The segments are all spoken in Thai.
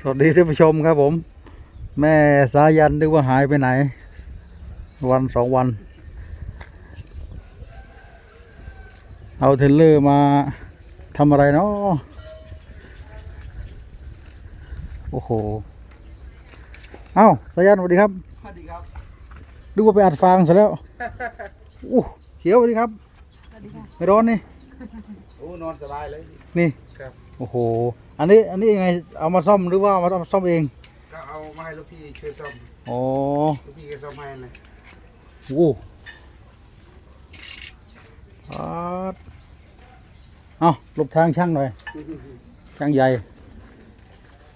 สวัสดีท่านผู้ชมครับผม แม่สายันนึกว่าหายไปไหน วันสองวัน เอาเทรลเลอร์มาทำอะไรเนาะโอ้โห เอ้าสายันสวัสดีครับสวัสดีครับดูว่าไปอัดฟางซะแล้วอู้เขียวสวัสดีครับสวัสดีค่ะไม่ร้อนนี่โอ้นอนสบายเลยนี่ ครับ โอ้โห อันนี้อันนี้ยังไงเอามาซ่อมหรือว่าเอามาซ่อมเอง ก็เอามาให้ลูกพี่ช่วยซ่อมอ๋อลูกพี่ก็ซ่อมให้เลยโอ้ปัดเอาหลบทางช่างหน่อย ช่างใหญ่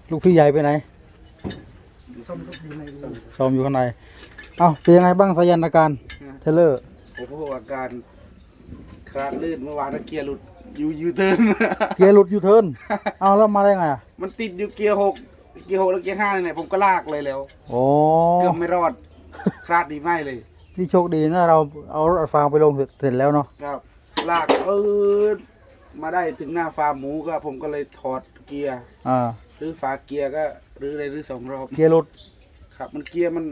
ลูกพี่ใหญ่ไปไหน ซ่อมทุกอยู่ในซ่อมซ่อมอยู่ข้างใน เอาเป็นยังไงบ้างสายันอาการ เทเลอร์โอ้โหอาการคลาดลื่นเมื่อวานนะเกียร์หลุด ยูยูเทิร์น เกียร์หลุดยูเทิร์น เอาแล้วมาได้ไงอะมันติดอยู่เกียร์หกเกียร์หกแล้วเกียร์ห้าเนี่ยผมก็ลากเลยแล้วโอ้เกือบไม่รอดคลาดดีไม่เลยนี่โชคดีนะเราเอารถอัดฟางไปลงเสร็จเสร็จแล้วเนาะครับ ลากเออมาได้ถึงหน้าฟาร์มหมูก็ผมก็เลยถอดเกียร์อ่าหรือฝาเกียร์ก็หรืออะไรหรือสองรอบเกียร์หลุดครับ มันเกียร์มัน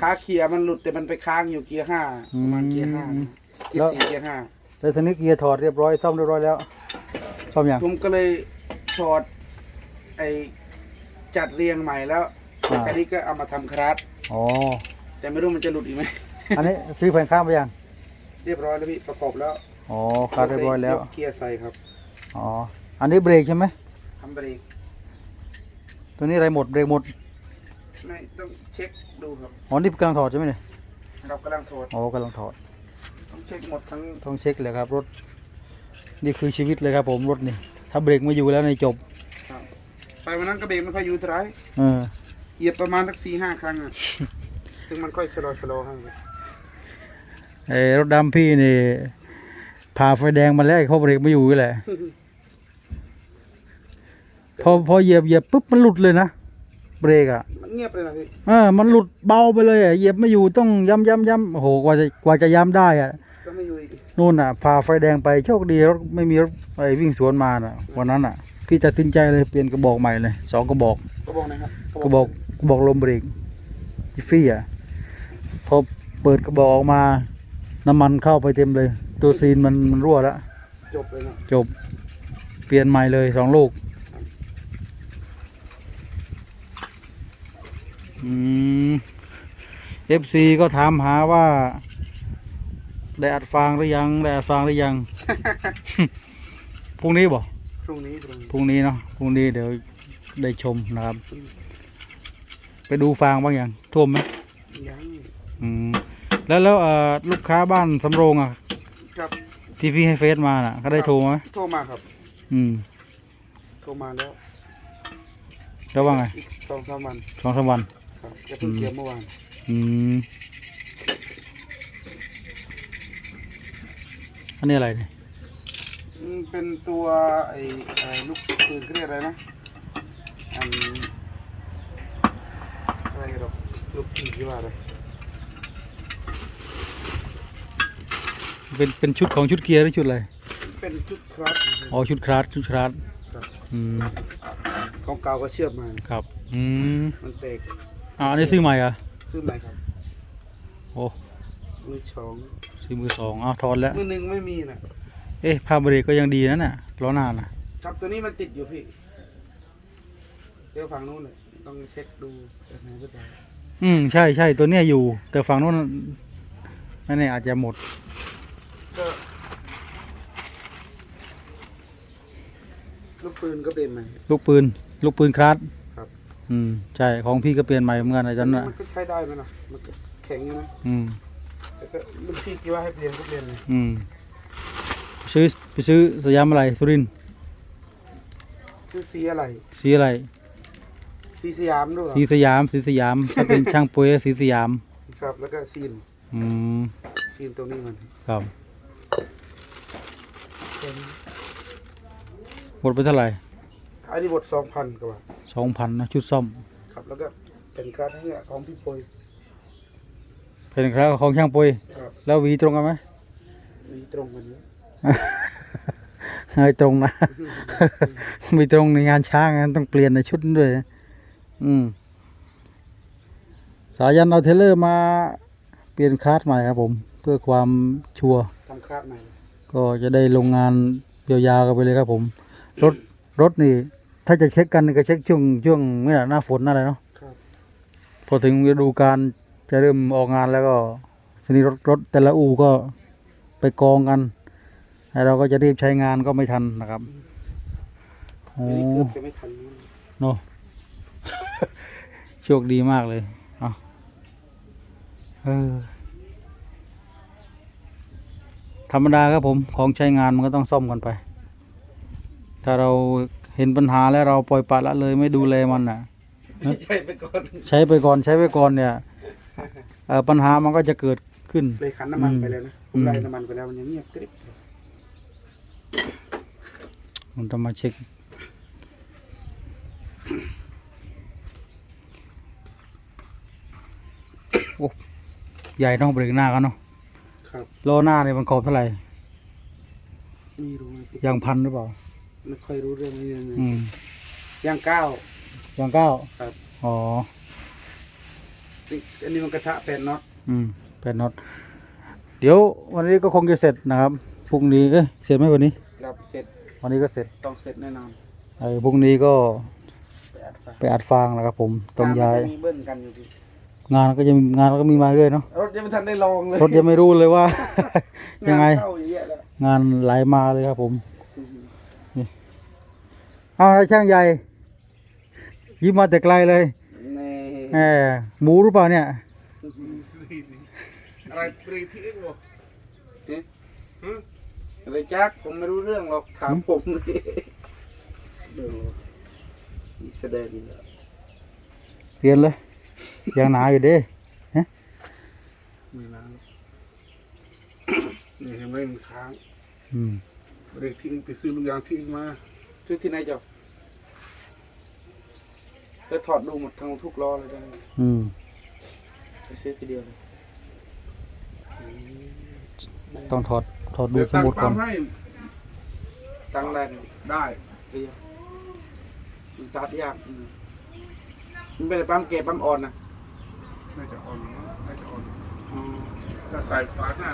ค้าเกียร์มันหลุดแต่มันไปค้างอยู่เกียร์ห้าประมาณเกียร์ห้าอืมเกียร์สี่เกียร์ห้า แล้วทีนี้เกียร์ถอดเรียบร้อยซ่อมเรียบร้อยแล้วซ่อมยังผมก็เลยถอดไอจัดเรียงใหม่แล้วอ่าอันนี้ก็เอามาทำคราสอ๋อแต่ไม่รู้มันจะหลุดอีกไหม อันนี้ซื้อแผ่นข้ามไปยังเรียบร้อยแล้วพี่ประกอบแล้วอ๋อคาดเรียบร้อยแล้วกเกียร์ใส่ครับอ๋ออันนี้เบรกใช่ไหมทำเบรกตัวนี้อะไรหมดเบรกหมดไม่ต้องเช็คดูครับอ๋อนี่กำลังถอดใช่ไหมเนี่ยเรากำลังถอดอ๋อกำลังถอด ต้องเช็คหมดทั้งต้องเช็คเลยครับรถ นี่คือชีวิตเลยครับ ผมรถนี่ถ้าเบรกไม่อยู่แล้วในจบครับไปวันนั้นก็เบรกไม่ค่อยอยู่เท่าไหรเออเหยียบประมาณสักสี่ห้าครั้งอะถึงมันค่อยชะลอชะลอให้ไอ้รถดำพี่นี่ผ่าไฟแดงมาแล้วเขาเบรกไม่อยู่นี่แหละพอพอเหยียบเหยียบปุ๊บมันหลุดเลยนะเบรกอะมันเงียบเลยนะพี่เออมันหลุดเบาไปเลยอะเหยียบไม่อยู่ต้องย้ำย้ำย้ำโอ้โหกว่าจะกว่าจะย้ำได้อะ ก็ไม่อยู่อีกนู่นอะผ่าไฟแดงไปโชคดีรถไม่มีรถไอ้วิ่งสวนมาน่ะวันนั้นอะ พี่ตัดสินใจเลยเปลี่ยนกระบอกใหม่เลยสองกระบอก ก็บอกนะครับกระบอกกระบอกลมเบรกจิฟฟี่อะพอเปิดกระบอกออกมา น้ำมันเข้าไปเต็มเลย ตัวซีนมันมันรั่วแล้วจบเลยนะจบ เปลี่ยนใหม่เลยสองลูกอืมเอฟซีก็ถามหาว่า ได้อัดฟางหรือยังได้อัดฟางหรือยัง พรุ่งนี้บ่พรุ่งนี้พรุ่งนี้พรุ่งนี้เนาะพรุ่งนี้เดี๋ยวได้ชมนะครับ ไปดูฟางบ้างยังท่วมไหมยังอืมแล้วแล้วเอ่อลูกค้าบ้านสำโรงอะครับที่พี่ให้เฟซมาน่ะเขาได้โทรไหมโทรมาครับ อืมโทรมาแล้วแล้วว่าไงอีกสองสามวันสองสามวันครับจะเพิ่งอืมเกี่ยวเมื่อวานอืม อันนี้อะไรเนี่ยอืมเป็นตัวไอ้ไอ้ลูกปืนเขาเรียกอะไรนะอันอะไรหรอกลูกปืนที่ว่าอะไรเป็นเป็นชุดของชุดเกียร์หรือชุดอะไรเป็นชุดคราสอ๋อชุดคราสชุดคราสครับอืมของเก่าก็เชื่อมมาครับอืมมันแตกอ่าอันนี้ซื้อใหม่เหรอะซื้อใหม่ครับ โอ้ มือสองซื้อมือสองอ้าวถอนแล้ว มือหนึ่งไม่มีนะเอ๊ะผ้าเบรกก็ยังดีนะน่ะล้อหน้าน่ะ ครับตัวนี้มันติดอยู่พี่ เดี๋ยวฝั่งนู้นเลยต้องเช็คดูแบบไหนก็ได้อืมใช่ใช่ตัวเนี้ยอยู่ แต่ฝั่งนู้นนั่นเนี่ยอาจจะหมด ก็ลูกปืนก็เป็นไหม ลูกปืน ลูกปืนคราสครับ อืม ใช่ของพี่ก็เปลี่ยนใหม่เหมือนกันไอ้จันน่ะมันก็ใช้ได้ไหมล่ะมันก็แข็งอยู่นะ อืมแต่ก็ ลูกพี่คิดว่าให้เปลี่ยนก็เปลี่ยนเลยอืมซื้อไปซื้อสยามอะไรสุรินทร์ซื้อสีอะไร สีอะไรสีสยามด้วยเหรอสีสยามสีสยามถ้าเป็นช่างปุ้ยสีสยาม ครับ แล้วก็ซีนอืมซีนตรงนี้มันครับหมดไปเท่าไหร่อันนี้หมดสองพันกว่าบาทสองพันนะชุดซ่อม ครับ แล้วก็เป็นการให้ของพี่ปอย เป็นครับของช่างปุ้ยครับแล้วหวีตรงกันไหม มีตรงกันนี้เฮ้ยตรงนะ ไม่ตรงในงานช้างนะต้องเปลี่ยนในชุดนั้นด้วย อืม สายันเอาเทรลเลอร์มาเปลี่ยนคาร์ดใหม่ครับผม เพื่อความชัวร์ทำคราบใหม่ก็จะได้ลงงานยาวๆกันไปเลยครับผม รถรถนี่ ถ้าจะเช็คกันก็เช็คช่วงช่วงนี่แหละหน้าฝนหน้าอะไรเนาะครับพอถึงฤดูการ จะเริ่มออกงานแล้วก็ทีนี้รถรถแต่ละอู่ก็ไปกองกันให้เราก็จะรีบใช้งานก็ไม่ทันนะครับโอ้อันนี้เกือบจะไม่ทันนี่โนโชคดีมากเลยเอาเออธรรมดาครับผมของใช้งานมันก็ต้องซ่อมกันไป ถ้าเราเห็นปัญหาแล้วเราปล่อยปละละเลยไม่ดูแลมันอะ ใช่ไปก่อน ใช้ไปก่อนใช้ไปก่อนเนี่ย เอ่อปัญหามันก็จะเกิดขึ้น เลยขันน้ำมันอืมไปเลยนะผอืมมไล่น้ำมันไปแล้วมันยังเงียบกริบมันจะมาเช็ค โอ้ใหญ่ต้องเบรกหน้ากันเนาะครับล้อหน้าเนี่ยมันขอบเท่าไหร่ ไม่รู้นะพี่ยางพันหรือเปล่า ไม่ค่อยรู้เรื่องนี้เลยอืมย่างเก้ายางเก้าครับ อ๋อนี่ อันนี้มันกระทะแปดน็อตอืมเป็นน็อตเดี๋ยววันนี้ก็คงจะเสร็จนะครับพรุ่งนี้เอ้ยเสร็จไหมวันนี้ ครับเสร็จวันนี้ก็เสร็จต้องเสร็จแน่นอนไอ้พรุ่งนี้ก็ไปอัดไฟไปอัดฟางแล้วครับ ผมต้องย้าย งนมันจะมีเบิ้ลกันอยู่พี่งานก็จะมีงานก็มีมาเรื่อยเนาะรถยังไม่ทันได้ลองเลยรถยังไม่รู้เลยว่า ยังไงานเข้าเยอะแยะแล้วงานไหลมาเลยครับผมเอาอะไรช่างใหญ่ยิ้มมาแต่ไกลเลย นี่แหมหมูหรือเปล่าเนี่ยอะไรปรีที่เอ็กบอกเนี่ยฮะอะไรจักผมไม่รู้เรื่องหรอกถามผมเลยเดี๋ยวนี่แสดงดีแล้วเปลี่ยนเลยยังหนาอยู่เด้ไม่นานนี่เห็นไหมมันค้างอืมเรียกทิ้งไปซื้อลูกยางทิ้งมา ซื้อที่ไหนจ๊ะแล้วถอดดูหมดทั้งทุกล้อเลยได้ไหมอืมไปซื้อทีเดียวเลยต้องถอดถอดดูสมุดก่อนตั้งได้ไหมได้เรียกมันตัดยากอืมมันเป็นปั๊มเก็บปั๊มอ่อนนะน่าจะอ่อนน่าจะอ่อนอ๋อถ้าใส่ฝาหน้า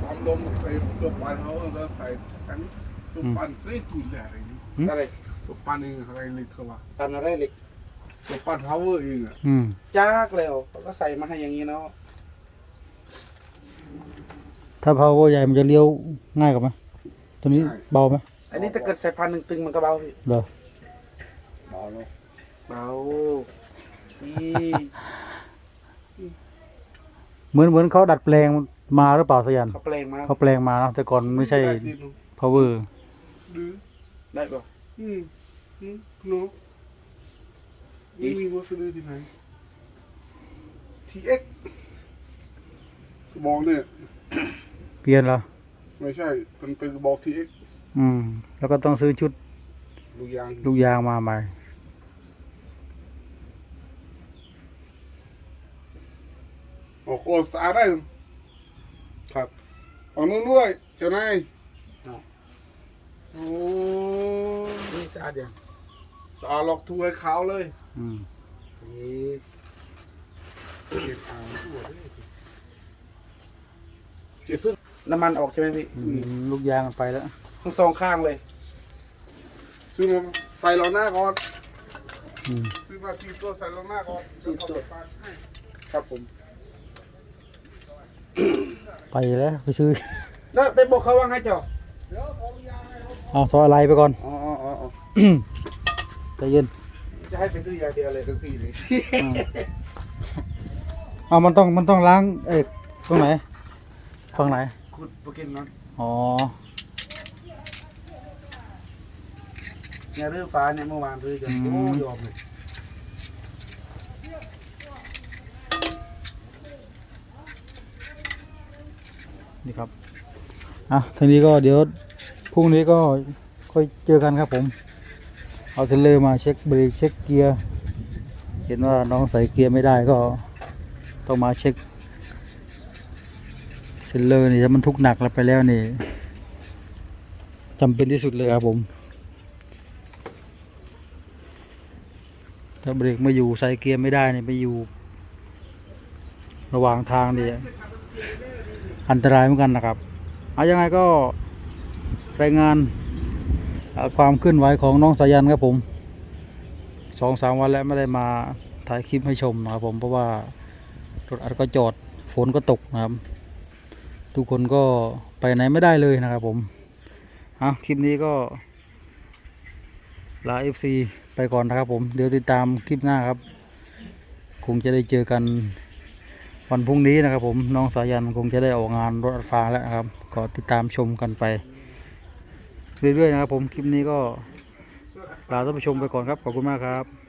ความลมไปตัวปันเขาแล้วใส่อันนี้ตัวปันใส่ตุ่นอะไรนี่อืม อะไรตัวปันเองอะไรเลยเถอะวะตันอะไรเหล็ก ตัวปันพาวเวอร์เองอะอืมจากแล้วเขาก็ใส่มาให้อย่างนี้เนาะถ้า power ใหญ่มันจะเลี้ยวง่ายกว่าไหมตัวนี้เบาไหมอันนี้ถ้าเกิดใส่พันหนึ่งตึงมันก็เบาพี่เหรอเบาเลยเบานี่เหมือนเหมือนเขาดัดแปลงมาหรือเปล่าสยันเขาแปลงมาเขาแปลงมาเนอะแต่ก่อนไม่ใช่ด้ดิ power ดื้อได้ป่ะอืมอืมเนาะ ไม่มีวัสดุที่ไหน TX บอกเนี่ยเปลี่ยนเหรอ ไม่ใช่มันเป็นบอก TX อืม แล้วก็ต้องซื้อชุดลูกยางลูกยางมาใหม่โอ้โหสะอาดได้ครับฝั่งนู้นด้วย เจ้านายเอาโอ้ นี่สะอาดยัง สะอาดหลอกถ้วยขาวเลยอืมนี่เก็บอ่างทั่วเลยเดี๋ยวเพิ่งน้ำมันออกใช่ไหมพี่อืมลูกยางมันไปแล้วทั้งสองข้างเลยซื้อมาใส่ล้อหน้าก่อนอืมซื้อมาสี่ตัวใส่ล้อหน้าก่อนสี่ตัวแล้วก็ไปให้ครับผม ไปแล้วไปซื้อ แล้วไปบอกเขาว่าไงจ๊ะเอาถอยอะไรไปก่อน อ๋ออ๋ออ๋ออ๋อ ใจเย็น จะให้ไปซื้อยาเดียวเลยทั้งพี่เลยอืมเอามันต้องมันต้องล้างเอกตรงไหนฝั่งไหนคุณโปรกินเนาะอ๋อเนี่ยรื้อฟ้าเนี่ยเมื่อวานรื้อจนอืโอ้มยอมเลยนี่ครับอะทีนี้ก็เดี๋ยวพรุ่งนี้ก็ค่อยเจอกันครับผม เอาเทเลอร์มาเช็คเบรกเช็คเกียร์เห็นว่าน้องใส่เกียร์ไม่ได้ก็ต้องมาเช็คเทเลอร์นี่ถ้ามันทุกหนักแล้วไปแล้วนี่จำเป็นที่สุดเลยครับผมถ้าเบรกไม่อยู่ใส่เกียร์ไม่ได้เนี่ยไปอยู่ ระหว่างทางเนี่ยอันตรายเหมือนกันนะครับเอายังไงก็รายงาน ความเคลื่อนไหวของน้องสายันครับผมสองสามวันแล้วไม่ได้มาถ่ายคลิปให้ชมนะครับผมเพราะว่ารถอัดก็จอดฝนก็ตกนะครับ ทุกคนก็ไปไหนไม่ได้เลยนะครับผมเอาคลิปนี้ก็ลาเอฟซีไปก่อนนะครับผมเดี๋ยวติดตามคลิปหน้าครับ คงจะได้เจอกันวันพรุ่งนี้นะครับผมน้องสายันคงจะได้ออกงานรถอัดฟางแล้วนะครับ ก็ติดตามชมกันไป เรื่อยๆนะครับผมคลิปนี้ก็ลาท่านผู้ชมไปก่อนครับขอบคุณมากครับ